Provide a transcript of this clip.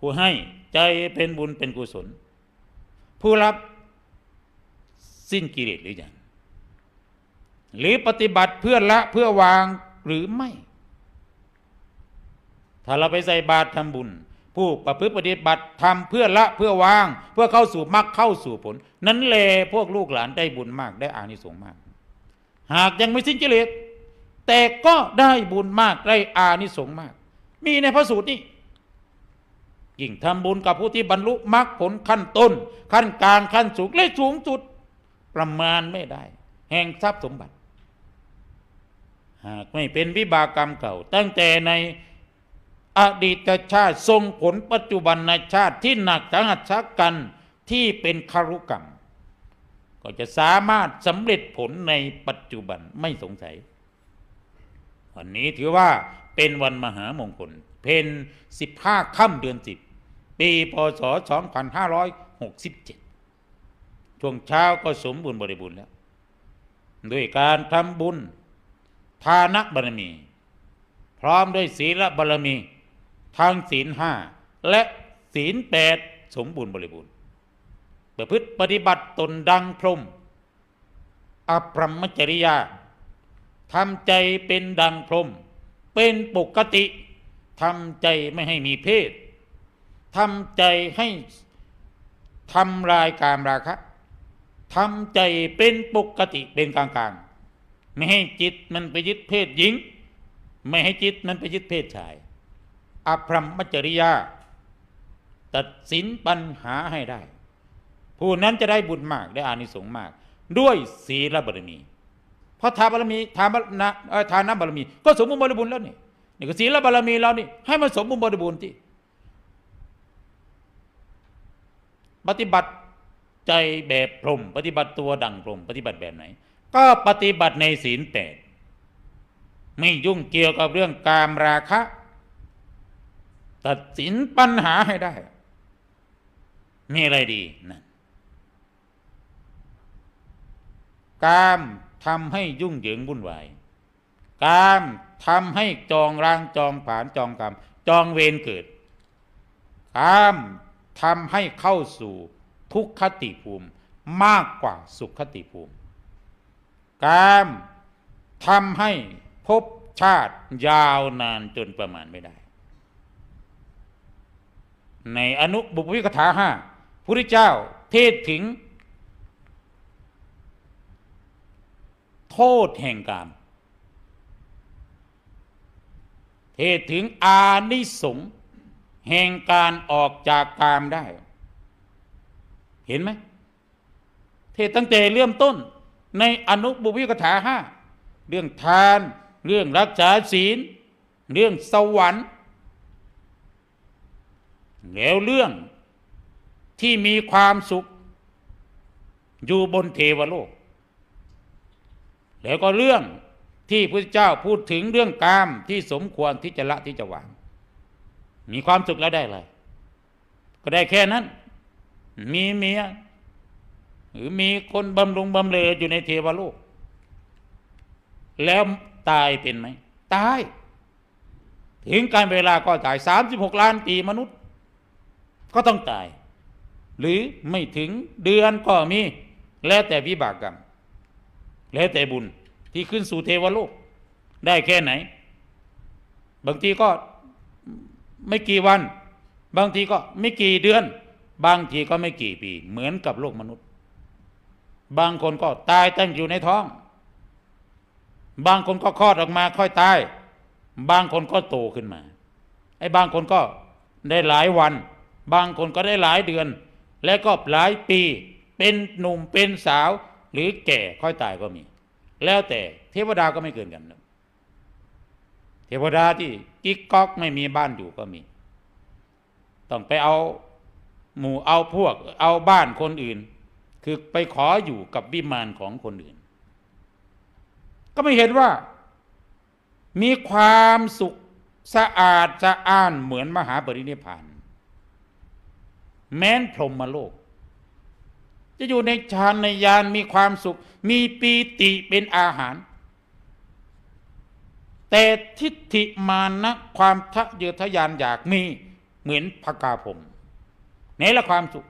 ผู้ให้ใจเป็นบุญเป็นกุศล ผู้รับสิ้นกิเลสหรือยังหรือปฏิบัติเพื่อละเพื่อวางหรือไม่ ถ้าเราไปใส่บาตรทำบุญ ผู้ประพฤติปฏิบัติทำเพื่อละเพื่อวาง เพื่อเข้าสู่มรรคเข้าสู่ผล นั้นแลพวกลูกหลานได้บุญมากได้อานิสงส์มาก หากยังไม่สิ้นกิเลสแต่ก็ได้บุญมากได้อานิสงส์มาก มีในพระสูตรนี้ ยิ่งทำบุญกับผู้ที่บรรลุมรรคผลขั้นต้น ขั้นกลางขั้นสูงและสูงสุดประมาณไม่ได้ แห่งทรัพย์สมบัติ หากไม่เป็นวิบากกรรมเก่า ตั้งแต่ในอดีตชาติทรงผลปัจจุบันในชาติที่หนักสาหัสกกันที่เป็นคารุกรรม ก็จะสามารถสำเร็จผลในปัจจุบันไม่สงสัย วันนี้ถือว่าเป็นวันมหามงคล เพนสิบห้าค่ำเดือนสิบ ปีพศสองพันห้าร้อยหกสิบเจ็ดช่วงเช้าก็สมบูรณ์บริบูรณ์แล้ว ด้วยการทำบุญ ทานบารมี พร้อมด้วยศีลบารมีทั้งศีลห้าและศีลแปดสมบูรณ์บริบูรณ์ ประพฤติปฏิบัติตนดังพรมอภรมจริยาทำใจเป็นดังพรม เป็นปกติทำใจไม่ให้มีเพศ ทำใจให้ทำลายกามราคะทำใจเป็นปกติเป็นกลางกลางๆไม่ให้จิตมันไปยึดเพศหญิง ไม่ให้จิตมันไปยึดเพศชายอภรรมจริยา ตัดสินปัญหาให้ได้ ผู้นั้นจะได้บุญมากได้อานิสงส์มาก ด้วยศีลบารมีเพราะทานบารมีทานบารนะทานน้ำบารมี ก็สมบูรณ์บริบูรณ์แล้วนี่นี่ก็ศีลบารมีเรานี่ให้มันสมบูรณ์บริบูรณ์ที่ ปฏิบัติใจแบบพรหมปฏิบัติตัวดังพรหมปฏิบัติแบบไหน ก็ปฏิบัติในศีลแปดไม่ยุ่งเกี่ยวกับเรื่องกามราคะ ตัดสินปัญหาให้ได้มีอะไรดีนั่นกามทำให้ยุ่งเหยิงวุ่นวายกามทำให้จองร่างจองผานจองกรรมจองเวรเกิดกาม ทำให้เข้าสู่ทุกขติภูมิมากกว่าสุขติภูมิกามทำให้ภพชาติยาวนานจนประมาณไม่ได้ ในอนุบุพวิกถาห้าพระเจ้าเทศถึง โทษแห่งกาม เทศถึงอานิสงส์ แห่งการออกจากกามได้ เห็นไหมเทศตั้งแต่เริ่มต้น ในอนุบุพิกถาห้าเรื่องทาน เรื่องรักษาศีล เรื่องสวรรค์ แล้วเรื่องที่มีความสุข อยู่บนเทวโลก แล้วก็เรื่องที่พระเจ้าพูดถึงเรื่องกามที่สมควรที่จะละที่จะวาง มีความสุขแล้วได้อะไรก็ได้แค่นั้น มีเมียหรือมีคนบำรุงบำเรออยู่ในเทวโลก แล้วตายเป็นไหม ตาย ถึงการเวลาก็ตายสามสิบหกล้านปีมนุษย์ ก็ต้องตาย หรือไม่ถึงเดือนก็มี แล้วแต่วิบากกรรม แล้วแต่บุญที่ขึ้นสู่เทวโลก ได้แค่ไหน บางทีก็ ไม่กี่วัน บางทีก็ไม่กี่เดือน บางทีก็ไม่กี่ปี เหมือนกับโลกมนุษย์ บางคนก็ตายตั้งอยู่ในท้อง บางคนก็คลอดออกมาค่อยตาย บางคนก็โตขึ้นมา ไอ้บางคนก็ได้หลายวัน บางคนก็ได้หลายเดือน และก็หลายปี เป็นหนุ่มเป็นสาวหรือแก่ค่อยตายก็มี แล้วแต่เทวดาก็ไม่เกินกันนะ เทวดาที่กิ๊กก๊อกไม่มีบ้านอยู่ก็มี ต้องไปเอาหมู่เอาพวกเอาบ้านคนอื่น คือไปขออยู่กับวิมานของคนอื่น ก็ไม่เห็นว่า มีความสุขสะอาดสะอ้านเหมือนมหาปรินิพพาน แม้นพรหมโลก จะอยู่ในฌานในยานมีความสุข มีปีติเป็นอาหาร แต่ทิฏฐิมานะความทะเยอทะยานอยากมีเหมือนพกาผมไหนละความสุข